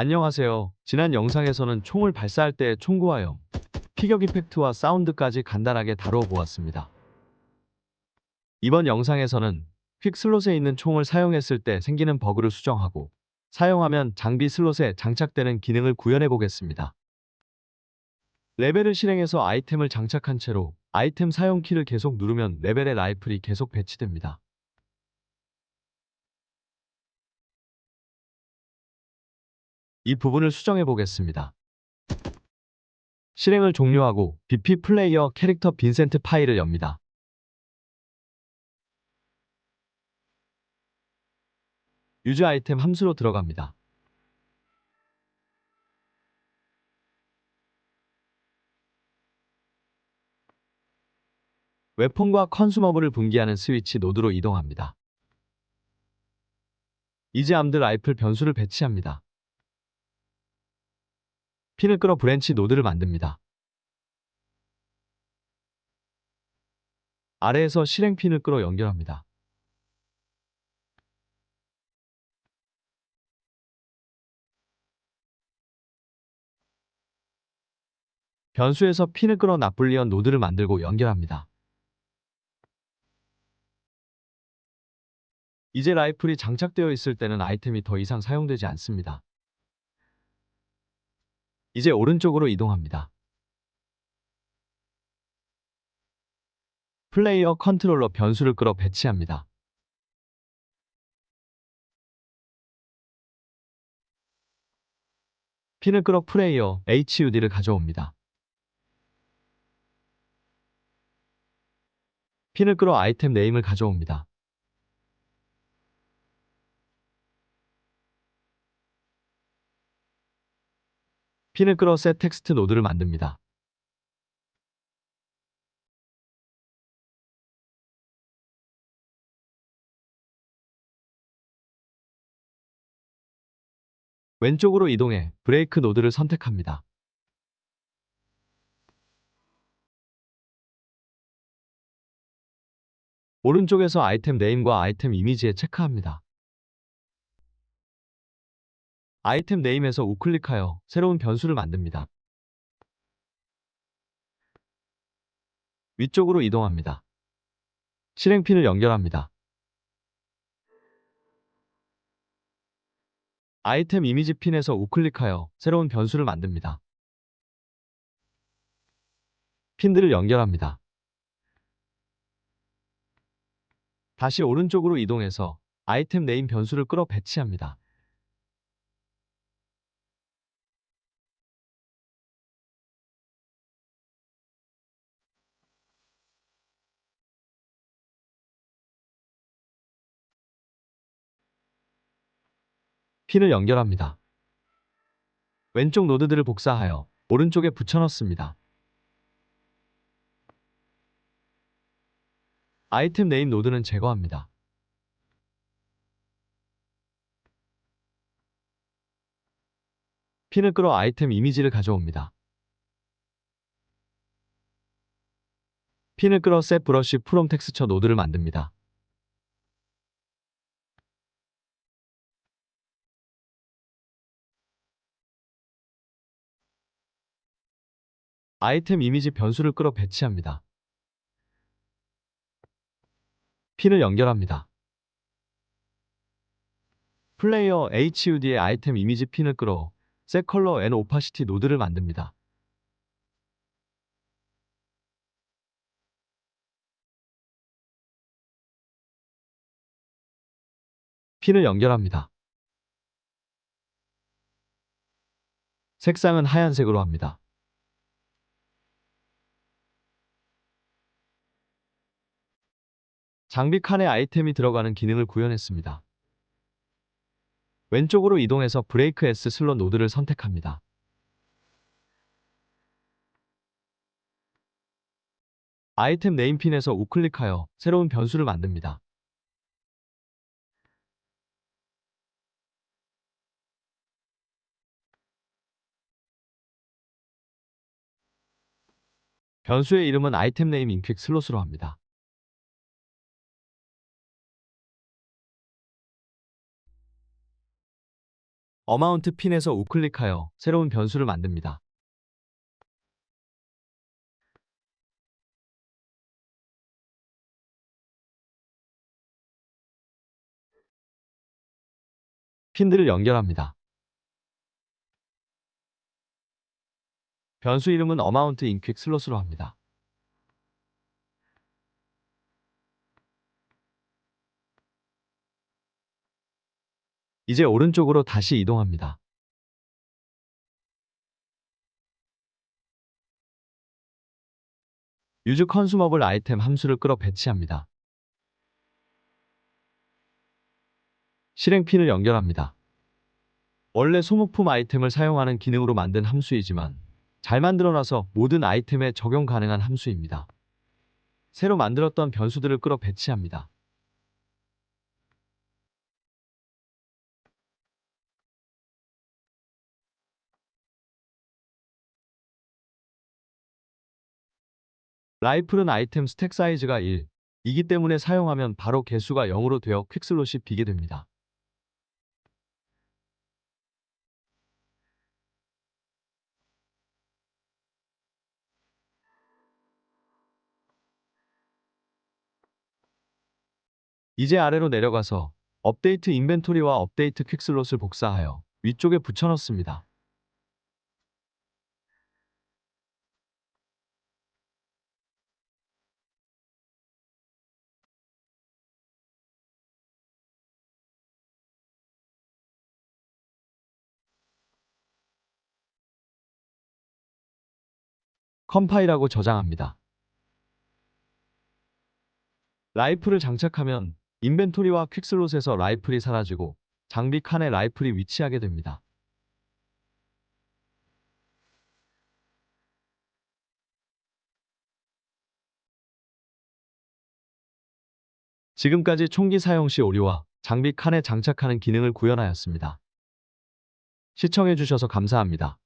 안녕하세요. 지난 영상에서는 총을 발사할 때의 총구화형, 피격 이펙트와 사운드까지 간단하게 다루어 보았습니다. 이번 영상에서는 퀵 슬롯에 있는 총을 사용했을 때 생기는 버그를 수정하고 사용하면 장비 슬롯에 장착되는 기능을 구현해 보겠습니다. 레벨을 실행해서 아이템을 장착한 채로 아이템 사용 키를 계속 누르면 레벨의 라이플이 계속 배치됩니다. 이 부분을 수정해 보겠습니다. 실행을 종료하고 BP 플레이어 캐릭터 빈센트 파일을 엽니다. 유즈 아이템 함수로 들어갑니다. 웨폰과 컨슈머블을 분기하는 스위치 노드로 이동합니다. 이제 암드 라이플 변수를 배치합니다. 핀을 끌어 브랜치 노드를 만듭니다. 아래에서 실행 핀을 끌어 연결합니다. 변수에서 핀을 끌어 나폴리언 노드를 만들고 연결합니다. 이제 라이플이 장착되어 있을 때는 아이템이 더 이상 사용되지 않습니다. 이제 오른쪽으로 이동합니다. 플레이어 컨트롤러 변수를 끌어 배치합니다. 핀을 끌어 플레이어 HUD를 가져옵니다. 핀을 끌어 아이템 네임을 가져옵니다. 핀을 끌어 셋 텍스트 노드를 만듭니다. 왼쪽으로 이동해 브레이크 노드를 선택합니다. 오른쪽에서 아이템 네임과 아이템 이미지에 체크합니다. 아이템 네임에서 우클릭하여 새로운 변수를 만듭니다. 위쪽으로 이동합니다. 실행핀을 연결합니다. 아이템 이미지 핀에서 우클릭하여 새로운 변수를 만듭니다. 핀들을 연결합니다. 다시 오른쪽으로 이동해서 아이템 네임 변수를 끌어 배치합니다. 핀을 연결합니다. 왼쪽 노드들을 복사하여 오른쪽에 붙여넣습니다. 아이템 네임 노드는 제거합니다. 핀을 끌어 아이템 이미지를 가져옵니다. 핀을 끌어 셋 브러쉬 프롬 텍스처 노드를 만듭니다. 아이템 이미지 변수를 끌어 배치합니다. 핀을 연결합니다. 플레이어 HUD의 아이템 이미지 핀을 끌어 셋 컬러 앤 오파시티 노드를 만듭니다. 핀을 연결합니다. 색상은 하얀색으로 합니다. 장비 칸에 아이템이 들어가는 기능을 구현했습니다. 왼쪽으로 이동해서 브레이크 S 슬롯 노드를 선택합니다. 아이템 네임핀에서 우클릭하여 새로운 변수를 만듭니다. 변수의 이름은 아이템 네임 인퀵 슬롯으로 합니다. 어마운트 핀에서 우클릭하여 새로운 변수를 만듭니다. 핀들을 연결합니다. 변수 이름은 어마운트 인퀵 슬롯으로 합니다. 이제 오른쪽으로 다시 이동합니다. 유즈 컨수머블 아이템 함수를 끌어 배치합니다. 실행 핀을 연결합니다. 원래 소모품 아이템을 사용하는 기능으로 만든 함수이지만 잘 만들어놔서 모든 아이템에 적용 가능한 함수입니다. 새로 만들었던 변수들을 끌어 배치합니다. 라이플은 아이템 스택 사이즈가 1, 이기 때문에 사용하면 바로 개수가 0으로 되어 퀵슬롯이 비게 됩니다. 이제 아래로 내려가서 업데이트 인벤토리와 업데이트 퀵슬롯을 복사하여 위쪽에 붙여넣습니다. 컴파일하고 저장합니다. 라이플을 장착하면 인벤토리와 퀵슬롯에서 라이플이 사라지고 장비 칸에 라이플이 위치하게 됩니다. 지금까지 총기 사용 시 오류와 장비 칸에 장착하는 기능을 구현하였습니다. 시청해주셔서 감사합니다.